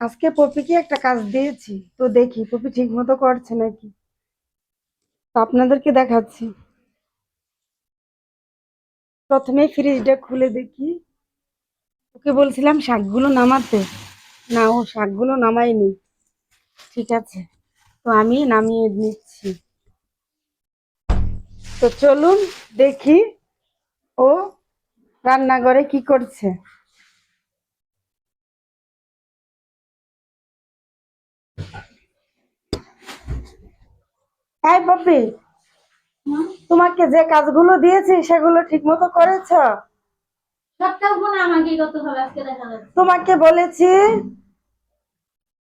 আজকে পপিকে একটা কাজ দিয়েছি, তো দেখি পপি ঠিক মতো করছে নাকি? তো আপনাদেরকে দেখাচ্ছি। প্রথমে ফ্রিজটা খুলে দেখি। ওকে বলছিলাম, শাকগুলো নামাতে। না, ও শাকগুলো নামায়নি। ঠিক আছে, তো আমি নামিয়ে নিচ্ছি। তো চলুন দেখি ও রান্নাঘরে কি করছে। হাই পপি তোমাকে যে কাজগুলো দিয়েছি সেগুলো ঠিক মতো করেছ তোমাকে বলেছি।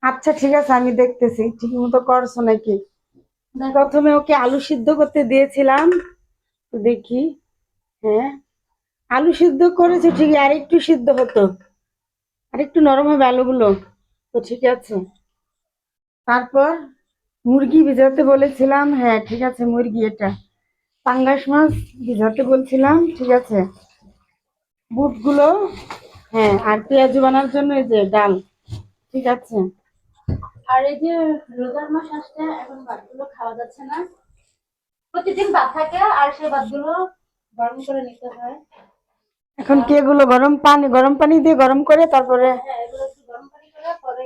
আচ্ছা ঠিক আছে আমি দেখতেছি ঠিক মতো করছ নাকি? প্রথমে ওকে আলু সিদ্ধ করতে দিয়েছিলাম তো দেখি হ্যাঁ। আলু সিদ্ধ করেছে ঠিকই আর একটু সিদ্ধ হতো। আর একটু নরম হবে আলুগুলো তো ঠিক আছে। তারপর? মুরগি ভিজাতে বলেছিলাম হ্যাঁ ঠিক আছে মুরগি এটা। পাঙ্গাস মাছ ভিজাতে বলছিলাম ঠিক আছে। বুটগুলো হ্যাঁ আর পেঁয়াজ বানার জন্য এই যে ডাল ঠিক আছে। আর এই যে রোজার মাস আসছে এখন ভাতগুলো খাওয়া যাচ্ছে না। প্রতিদিন ভাত থাকে আর সেই ভাতগুলো গরম করে নিতে হয়। এখন কি এগুলো গরম পানি গরম পানি দিয়ে গরম করে তারপরে? হ্যাঁ এগুলো গরম পানি করে পরে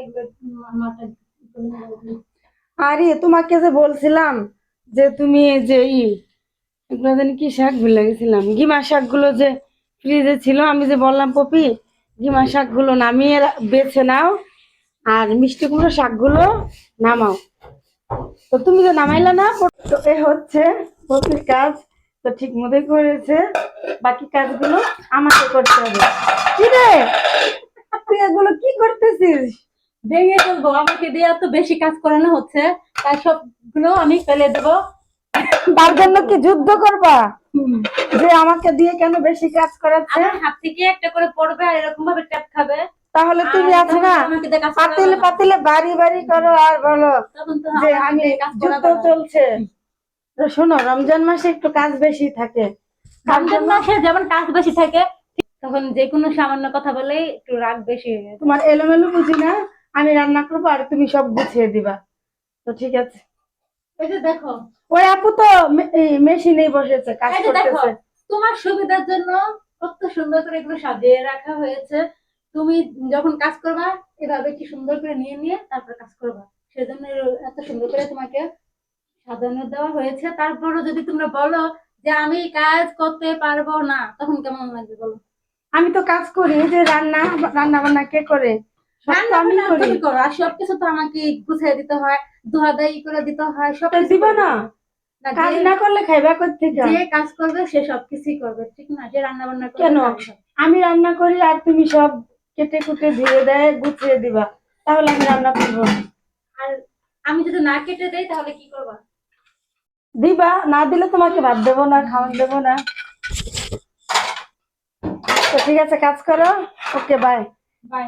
আরে, তোমাকে যে বলছিলাম যে তুমি যে কি শাক ভুলে গেছিলাম। গিমা শাকগুলো যে ফ্রিজে ছিল, আমি যে বললাম, পপি, গিমা শাকগুলো নামিয়ে বেছে নাও আর মিষ্টি কুমড়ো শাকগুলো নামাও। তো তুমি তো নামাইলা না, তো এ হচ্ছে পপির কাজ, তো ঠিক মতোই করেছে। বাকি কাজগুলো আমাকে করতে হবে। কি রে? তুই এগুলো কি করতেছিস? ভেঙে ফেলব আমাকে দিয়ে তো বেশি কাজ করানো হচ্ছে তাই সবগুলো আমি ফেলে দেবো। তার জন্য কি যুদ্ধ করবা? যে আমাকে দিয়ে কেন বেশি কাজ করাচ্ছে? হাত থেকে একটা করে পড়বে আর এরকম ভাবে ট্যাপ খাবে। তাহলে তুমি আছো না? পাতিলে পাতিলে বাড়ি বাড়ি করো আর বলো তখন যে আমি যুদ্ধ চলছে। শোনো রমজান মাসে একটু কাজ বেশি থাকে। রমজান মাসে যেমন কাজ বেশি থাকে তখন যে কোনো সামান্য কথা বলেই একটু রাগ বেশি হয়ে যায়। তোমার এলোমেলো বুঝি না? আমি রান্না করব আর তুমি সব গুছিয়ে দিবা। তো ঠিক আছে। দেখো। ওই আপু তো মেশিনেই বসেছে কাজ করতেছে। তোমার সুবিধার জন্য কত সুন্দর করে এগুলো সাজিয়ে রাখা হয়েছে। তুমি যখন কাজ করবা এভাবে কি সুন্দর করে নিয়ে নিয়ে তারপর কাজ করবা। সেজন্য এত সুন্দর করে তোমাকে সাজানো দেওয়া হয়েছে। তারপরও যদি তোমরা বলো যে আমি কাজ করতে পারব না তখন কেমন লাগবে বলো? আমি তো কাজ করি যে রান্না রান্না বান্না কে করে? করো। আর সবকিছু তো আমাকে গুছিয়ে দিতে হয় দুহাদাই করে দিতে হয় সব না। কাজ না করলে খাইবা যে কাজ করবে সে সবকিছুই করবে ঠিক না? যে রান্না বান্না কেন? আমি রান্না করি আর তুমি সব কেটে কুটে ধুয়ে দেয় গুছিয়ে দিবা। তাহলে আমি রান্না করব। আর আমি যদি না কেটে দেই তাহলে কি করবা? দিবা না দিলে তোমাকে ভাত দেবো না খাওয়ান দেবো না। তো ঠিক আছে কাজ করো। Okay bye bye